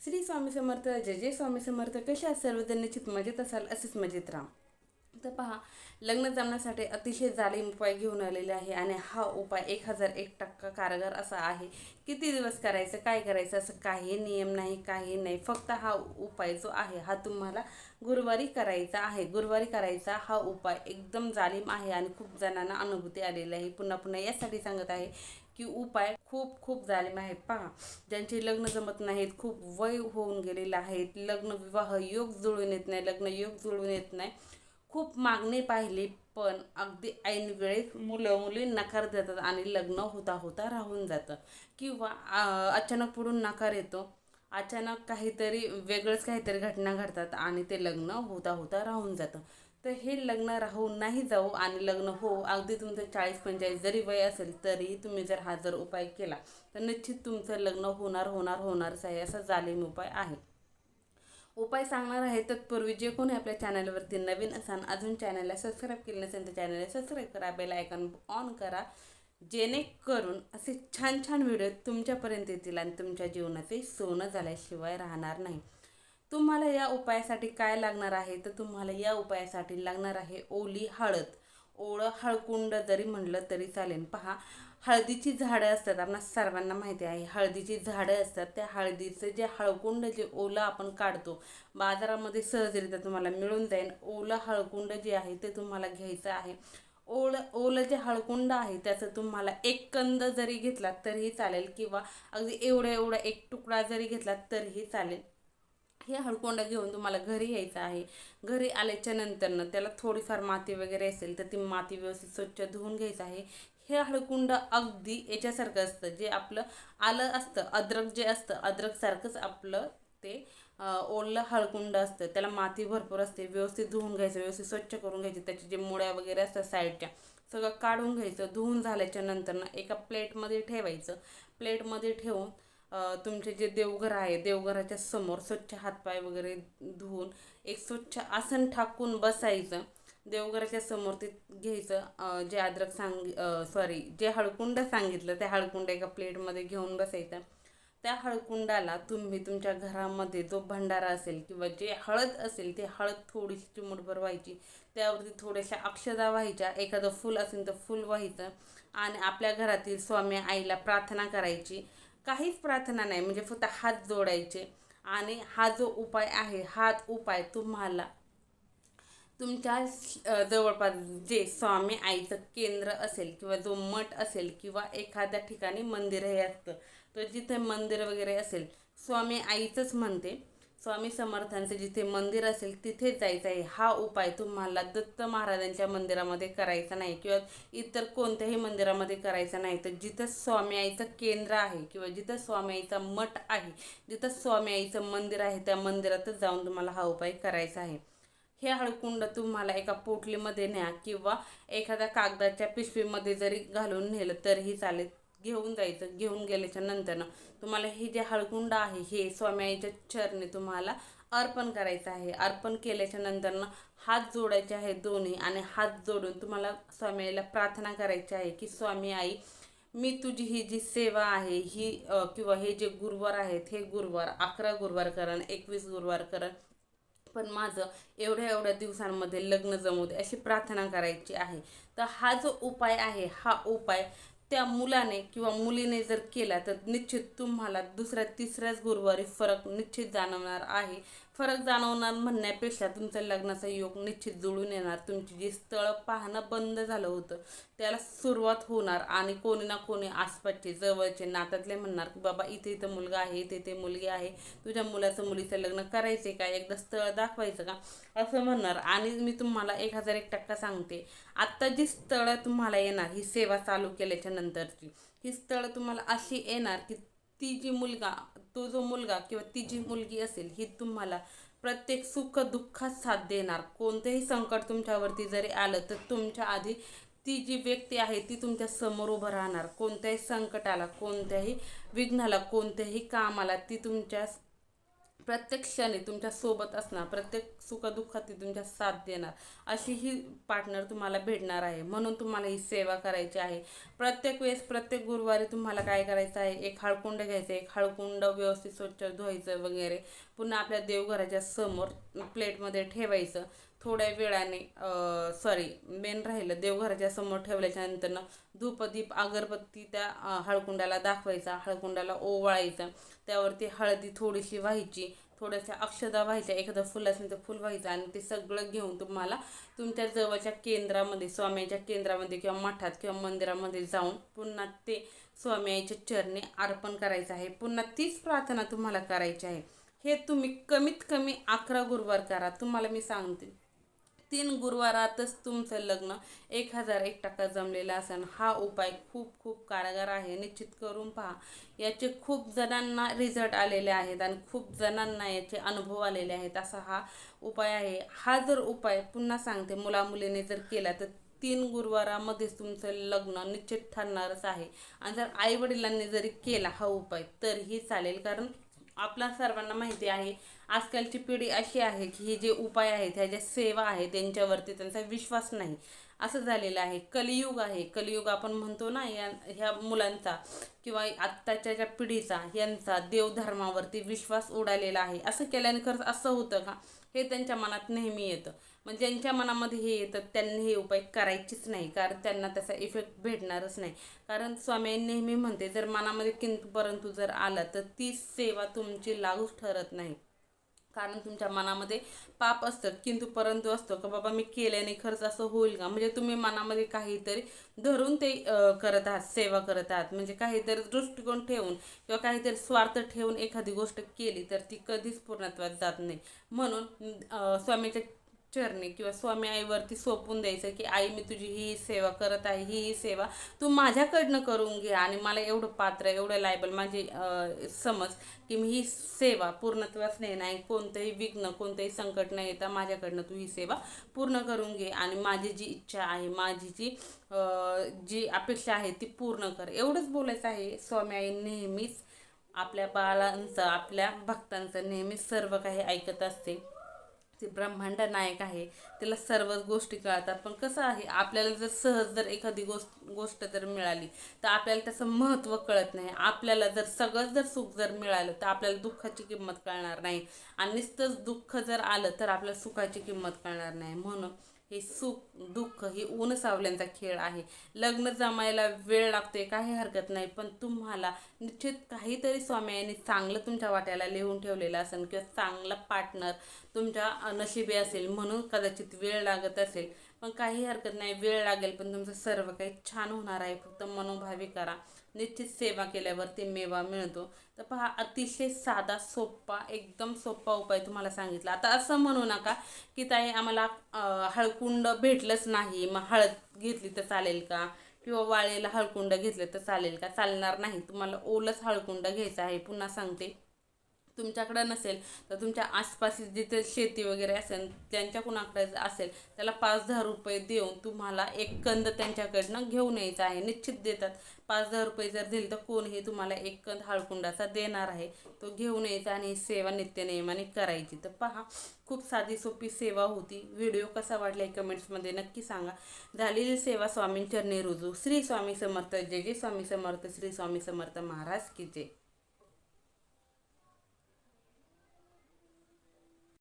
श्री स्वामी समर्थ जय जय स्वामी समर्थ कशा सर्वजण निश्चित मजेत असाल असेच मजेत राहा. तर पहा लग्न जमण्यासाठी अतिशय जालीम उपाय घेऊन आलेले आहे आणि हा उपाय एक हजार एक टक्का कारगर असा आहे. किती दिवस करायचं काय करायचं असं काही नियम नाही काही नाही. फक्त हा उपाय जो आहे हा तुम्हाला गुरुवारी करायचा आहे. गुरुवारी करायचा हा उपाय एकदम जालीम आहे आणि खूप जणांना अनुभूती आलेली आहे. पुन्हा पुन्हा यासाठी सांगत आहे की उपाय खूप खूप जालिम आहेत पहा ज्यांचे लग्न जमत नाहीत खूप वय होऊन गेलेलं आहेत लग्न विवाह योग जुळून येत नाही लग्न योग जुळून येत नाही. खूप मागणी पाहिली पण अगदी ऐन वेळेत मुलं मुली नकार देतात आणि लग्न होता होता राहून जातं. किंवा अचानक पुढून नकार येतो. अचानक काहीतरी वेगळंच काहीतरी घटना घडतात आणि ते लग्न होता होता राहून जातं. तर हे लग्न राहून नाही जाऊ आणि लग्न हो अगदी तुमचं चाळीस पंचाळीस जरी वय असेल तरी तुम्ही जर हा जर उपाय केला तर निश्चित तुमचं लग्न होणार होणार होणारच आहे असा जालिम उपाय आहे. उपाय सांगणार आहे तत्पूर्वी जे कोणी आपल्या चॅनलवरती नवीन असाल अजून चॅनलला सबस्क्राईब केलं नसेल तर चॅनलला सबस्क्राईब करा बेल आयकॉन ऑन करा जेणेकरून असे छान छान व्हिडिओ तुमच्यापर्यंत येतील आणि तुमच्या जीवनाचे सोनं झाल्याशिवाय राहणार नाही. तुम्हाला या उपायासाठी काय लागणार आहे? तर तुम्हाला या उपायासाठी लागणार आहे ओली हळद. ओळं हळकुंड जरी म्हणलं तरी चालेल. पहा हळदीची झाडं असतात आपल्या सर्वांना माहिती आहे हळदीची झाडं असतात त्या हळदीचं जे हळकुंड जे ओलं आपण काढतो बाजारामध्ये सहजरित्या तुम्हाला मिळून जाईल. ओलं हळकुंड जे आहे ते तुम्हाला घ्यायचं आहे. ओळ ओलं जे हळकुंड आहे त्याचं तुम्हाला एक कंद जरी घेतला तरीही चालेल किंवा अगदी एवढा एवढा एक तुकडा जरी घेतला तरीही चालेल. हे हळकोंडा घेऊन तुम्हाला घरी यायचं आहे. घरी आल्याच्या नंतरनं त्याला थोडीफार माती वगैरे असेल तर ती माती व्यवस्थित स्वच्छ धुवून घ्यायचं आहे. हे हळकुंड अगदी याच्यासारखं असतं. जे आपलं आलं असतं अद्रक जे असतं अद्रकसारखंच आपलं ते ओलं हळकुंड असतं. त्याला माती भरपूर असते. व्यवस्थित धुवून घ्यायचं व्यवस्थित स्वच्छ करून घ्यायचे. त्याचे जे मुळ्या वगैरे असतात साईडच्या सगळं काढून घ्यायचं. धुवून झाल्याच्या नंतरनं एका प्लेटमध्ये ठेवायचं. प्लेटमध्ये ठेवून तुमचे जे देवघर आहे देवघराच्या समोर स्वच्छ हातपाय वगैरे धुवून एक स्वच्छ आसन ठाकून बसायचं. देवघराच्या समोर ते घ्यायचं. जे अद्रक सांग सॉरी जे हळकुंड सांगितलं त्या हळकुंड एका प्लेटमध्ये घेऊन बसायचं. त्या हळकुंडाला तुम्ही तुमच्या घरामध्ये जो भंडारा असेल किंवा जे हळद असेल ते हळद थोडीशी चिमुटभर व्हायची. त्यावरती थोड्याशा अक्षदा व्हायच्या. एखादं फूल असेल तर फूल व्हायचं. आणि आपल्या घरातील स्वामी आईला प्रार्थना करायची. काहीच प्रार्थना नाही. म्हणजे फक्त हात जोडायचे. आणि हा जो उपाय आहे हा उपाय तुम्हाला तुमच्या जवळपास जे स्वामी आईचं केंद्र असेल किंवा जो मठ असेल किंवा एखाद्या ठिकाणी मंदिरही असतं तर जिथे मंदिर वगैरे असेल स्वामी आईचंच म्हणते. स्वामी समर्थांचं जिथे मंदिर असेल तिथे जायचं आहे. हा उपाय तुम्हाला दत्त महाराजांच्या मंदिरामध्ये करायचा नाही किंवा इतर कोणत्याही मंदिरामध्ये करायचा नाही. तर जिथं स्वामी आईचं केंद्र आहे किंवा जिथं स्वामी आईचा मठ आहे जिथं स्वामी आईचं मंदिर आहे त्या मंदिरातच जाऊन तुम्हाला हा उपाय करायचा आहे. हे हळकुंड तुम्हाला एका पोटलीमध्ये न्या किंवा एखाद्या कागदाच्या पिशवीमध्ये जरी घालून नेलं तरीही चालेल. घेऊन जायचं घेऊन गेल्याच्या नंतरनं तुम्हाला हे जे हळकुंड आहे हे स्वामी आईच्या चरणी तुम्हाला अर्पण करायचं आहे. अर्पण केल्याच्या नंतरनं हात जोडायचे आहे दोन्ही आणि हात जोडून तुम्हाला स्वामी आईला प्रार्थना करायची आहे की स्वामी आई मी तुझी ही जी सेवा आहे ही किंवा हे जे गुरुवार आहेत हे गुरुवार अकरा गुरुवार करण एकवीस गुरुवार करण पण माझं एवढ्या एवढ्या दिवसांमध्ये लग्न जमू दे अशी प्रार्थना करायची आहे. तर हा जो उपाय आहे हा उपाय त्या मुलाने किंवा मुलीने जर केला तर निश्चित तुम्हाला दुसऱ्या तिसऱ्याच गुरुवारी फरक निश्चित जाणवणार आहे. फरक जाणवणार म्हणण्यापेक्षा तुमचा लग्नाचा योग निश्चित जुळून येणार. तुमची जी स्थळं पाहणं बंद झालं होतं त्याला सुरुवात होणार आणि कोणी ना कोणी आसपासचे जवळचे नात्यातले म्हणणार की बाबा इथे इथं मुलगा आहे इथे इथे मुलगी आहे. तुझ्या मुलाचं मुलीचं लग्न करायचे का? एकदा स्थळ दाखवायचं का? असं म्हणणार. आणि मी तुम्हाला एक हजार एक टक्का सांगते. आत्ता जी स्थळं तुम्हाला येणार ही सेवा चालू केल्याच्या नंतरची ही स्थळं तुम्हाला अशी येणार की ती जी मुलगा तो जो मुलगा किंवा ती जी मुलगी असेल ही तुम्हाला प्रत्येक सुख दुःखात साथ देणार. कोणतेही संकट तुमच्यावरती जरी आलं तर तुमच्या आधी ती जी व्यक्ती आहे ती तुमच्यासमोर उभं राहणार. कोणत्याही संकटाला कोणत्याही विघ्नाला कोणत्याही कामाला ती तुमच्या प्रत्येक क्षणी तुमच्यासोबत असणार प्रत्येक सुखदुःखात ती तुमच्या साथ देणार अशी ही पार्टनर तुम्हाला भेटणार आहे. म्हणून तुम्हाला ही सेवा करायची आहे. प्रत्येक वेळेस प्रत्येक गुरुवारी तुम्हाला काय करायचं आहे? एक हळकुंड घ्यायचं एक हळकुंड व्यवस्थित स्वच्छ धुवायचं वगैरे. पुन्हा आपल्या देवघराच्या समोर प्लेटमध्ये ठेवायचं. थोड्या वेळाने सॉरी मेन राहिलं देवघराच्या समोर ठेवल्याच्या नंतरनं धूपदीप अगरबत्ती त्या हळकुंडाला दाखवायचा हळकुंडाला ओवाळायचं. त्यावरती हळदी थोडीशी व्हायची थोड्याशा अक्षदा व्हायच्या एखादं फुल असेल तर फुल व्हायचं आणि ते सगळं घेऊन तुम्हाला तुमच्या जवळच्या केंद्रामध्ये स्वामीच्या केंद्रामध्ये किंवा मठात किंवा मंदिरामध्ये जाऊन पुन्हा ते स्वामीच्या चरणी अर्पण करायचं आहे. पुन्हा तीच प्रार्थना तुम्हाला करायची आहे. हे तुम्ही कमीत कमी अकरा गुरुवार करा. तुम्हाला मी सांगते. तीन गुरुवारातच तुमचं लग्न एक हजार एक टक्का जमलेला असेल हा उपाय खूप खूप कारगर आहे. निश्चित करून पहा. याचे खूप जणांना रिझल्ट आलेले आहेत आणि खूप जणांना याचे अनुभव आलेले आहेत. असा हा उपाय आहे. हा जर उपाय पुन्हा सांगते. मुलामुलीने जर केला तर तीन गुरुवारामध्येच तुमचं लग्न निश्चित ठरणारच आहे. आणि जर आईवडिलांनी जरी केला हा उपाय तरीही चालेल. कारण आपल्या सर्वांना माहिती आहे. आजकालची पिढी अशी आहे की हे जे उपाय आहेत ह्या ज्या सेवा आहेत त्यांच्यावरती त्यांचा विश्वास नाही. असं झालेलं आहे. कलियुग आहे. कलियुग आपण म्हणतो ना या ह्या मुलांचा किंवा आत्ताच्या ज्या पिढीचा यांचा देवधर्मावरती विश्वास उडालेला आहे. असं केल्याने खरंच असं होतं का? हे त्यांच्या मनात नेहमी येतं. मग ज्यांच्या मनामध्ये हे येतं त्यांनी हे उपाय करायचीच नाही. कारण त्यांना त्याचा इफेक्ट भेटणारच नाही. कारण स्वामी नेहमी म्हणते जर मनामध्ये किंतु परंतु जर आला तर ती सेवा तुमची लागूच ठरत नाही. कारण तुमच्या मनामध्ये पाप असतं किंतु परंतु असतो का बाबा मी केल्याने खर्च असं होईल का? म्हणजे तुम्ही मनामध्ये काहीतरी धरून ते करत आहात सेवा करत आहात. म्हणजे काहीतरी दृष्टिकोन ठेवून किंवा काहीतरी स्वार्थ ठेवून एखादी गोष्ट केली तर ती कधीच पूर्णत्वात जात नाही. म्हणून स्वामीच्या चरणी किंवा स्वामी आईवरती सोपून द्यायचं की आई मी तुझी ही सेवा करत आहे ही ही सेवा तू माझ्याकडनं करून घे आणि मला एवढं पात्र एवढं लायबल माझी समज की मी ही सेवा पूर्णत्वास नाही नाही कोणतंही विघ्न कोणतंही संकट न येता माझ्याकडनं तू ही सेवा पूर्ण करून घे आणि माझी जी इच्छा आहे माझी जी जी अपेक्षा आहे ती पूर्ण कर. एवढंच बोलायचं आहे. स्वामी आई नेहमीच आपल्या बाळांचं आपल्या भक्तांचं नेहमीच सर्व काही ऐकत असते. ती ब्रह्मांड नायक आहे तिला सर्वच गोष्टी कळतात. पण कसं आहे आपल्याला जर सहज जर एखादी गोष्ट गोष्ट जर मिळाली तर आपल्याला त्याचं महत्त्व कळत नाही. आपल्याला जर सगळं जर सुख जर मिळालं तर आपल्याला दुःखाची किंमत कळणार नाही. आणि नुसतंच दुःख जर आलं तर आपल्याला सुखाची किंमत कळणार नाही. म्हणून हे सुख दुःख हे ऊन सावल्यांचा खेळ आहे. लग्न जमायला वेळ लागतोय काही हरकत नाही पण तुम्हाला निश्चित काहीतरी स्वामी चांगलं तुमच्या वाट्याला लिहून ठेवलेलं असेल किंवा चांगला पार्टनर तुमच्या नशिबी असेल म्हणून कदाचित वेळ लागत असेल. पण काही हरकत नाही वेळ लागेल पण तुमचं सर्व काही छान होणार आहे. फक्त मनोभावी करा. निश्चित सेवा केल्यावरती मेवा मिळतो. तर पहा अतिशय साधा सोपा एकदम सोपा उपाय तुम्हाला सांगितला. आता असं म्हणू नका की ताई आम्हाला हळकुंड भेटलंच नाही. मग हळद घेतली तर चालेल का? किंवा वाळेला हळकुंड घेतलं तर चालेल का? चालणार नाही. तुम्हाला ओलच हळकुंड घ्यायचं आहे. पुन्हा सांगते. तुमच्याकडं नसेल तर तुमच्या आसपास जिथे शेती वगैरे असेल त्यांच्या कुणाकडे असेल त्याला पाच दहा रुपये देऊन तुम्हाला एक कंद त्यांच्याकडनं घेऊन यायचा आहे. निश्चित देतात. पाच दहा रुपये जर दिले तर कोणीही तुम्हाला एक कंद हाळकुंडाचा देणार आहे. तो घेऊन यायचा आणि सेवा नित्यनियमाने करायची. तर पहा खूप साधी सोपी सेवा होती. व्हिडिओ कसा वाटला आहे कमेंट्समध्ये नक्की सांगा. झालेली सेवा स्वामींचरणी रुजू. श्री स्वामी समर्थ. जय जय स्वामी समर्थ. श्री स्वामी समर्थ महाराज की जय.